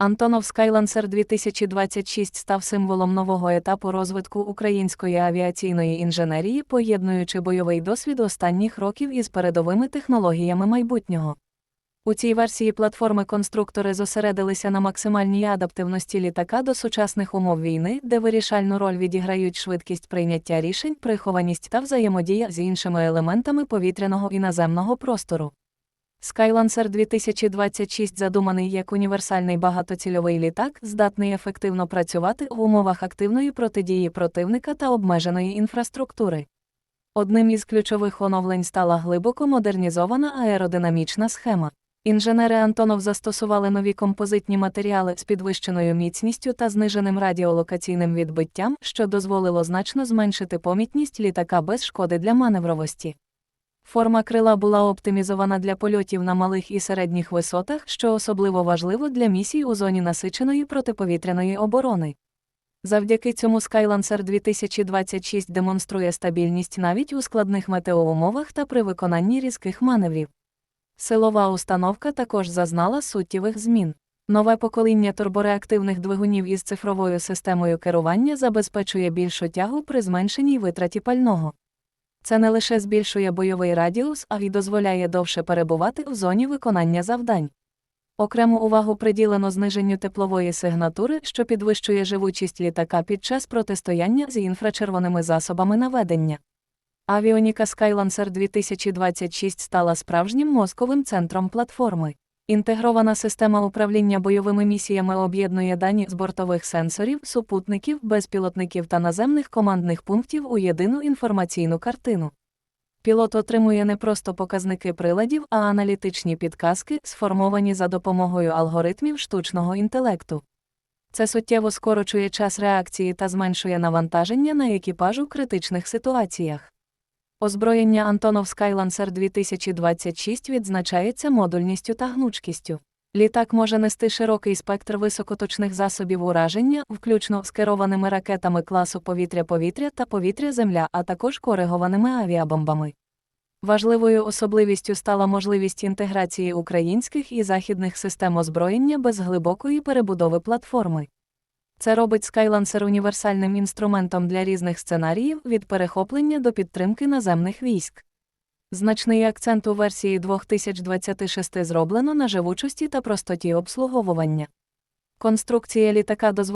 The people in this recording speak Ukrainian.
Антонов Skylанcer 2026 став символом нового етапу розвитку української авіаційної інженерії, поєднуючи бойовий досвід останніх років із передовими технологіями майбутнього. У цій версії платформи конструктори зосередилися на максимальній адаптивності літака до сучасних умов війни, де вирішальну роль відіграють швидкість прийняття рішень, прихованість та взаємодія з іншими елементами повітряного і наземного простору. Skylancer 2026 задуманий як універсальний багатоцільовий літак, здатний ефективно працювати в умовах активної протидії противника та обмеженої інфраструктури. Одним із ключових оновлень стала глибоко модернізована аеродинамічна схема. Інженери Антонов застосували нові композитні матеріали з підвищеною міцністю та зниженим радіолокаційним відбиттям, що дозволило значно зменшити помітність літака без шкоди для маневровості. Форма крила була оптимізована для польотів на малих і середніх висотах, що особливо важливо для місій у зоні насиченої протиповітряної оборони. Завдяки цьому Skylancer 2026 демонструє стабільність навіть у складних метеоумовах та при виконанні різких маневрів. Силова установка також зазнала суттєвих змін. Нове покоління турбореактивних двигунів із цифровою системою керування забезпечує більшу тягу при зменшеній витраті пального. Це не лише збільшує бойовий радіус, а й дозволяє довше перебувати в зоні виконання завдань. Окрему увагу приділено зниженню теплової сигнатури, що підвищує живучість літака під час протистояння з інфрачервоними засобами наведення. Авіоніка Skylancer 2026 стала справжнім мозковим центром платформи. Інтегрована система управління бойовими місіями об'єднує дані з бортових сенсорів, супутників, безпілотників та наземних командних пунктів у єдину інформаційну картину. Пілот отримує не просто показники приладів, а аналітичні підказки, сформовані за допомогою алгоритмів штучного інтелекту. Це суттєво скорочує час реакції та зменшує навантаження на екіпаж у критичних ситуаціях. Озброєння Антонов Skylancer 2026 відзначається модульністю та гнучкістю. Літак може нести широкий спектр високоточних засобів ураження, включно з керованими ракетами класу повітря-повітря та повітря-земля, а також коригованими авіабомбами. Важливою особливістю стала можливість інтеграції українських і західних систем озброєння без глибокої перебудови платформи. Це робить Skylancer універсальним інструментом для різних сценаріїв від перехоплення до підтримки наземних військ. Значний акцент у версії 2026 зроблено на живучості та простоті обслуговування. Конструкція літака дозволяє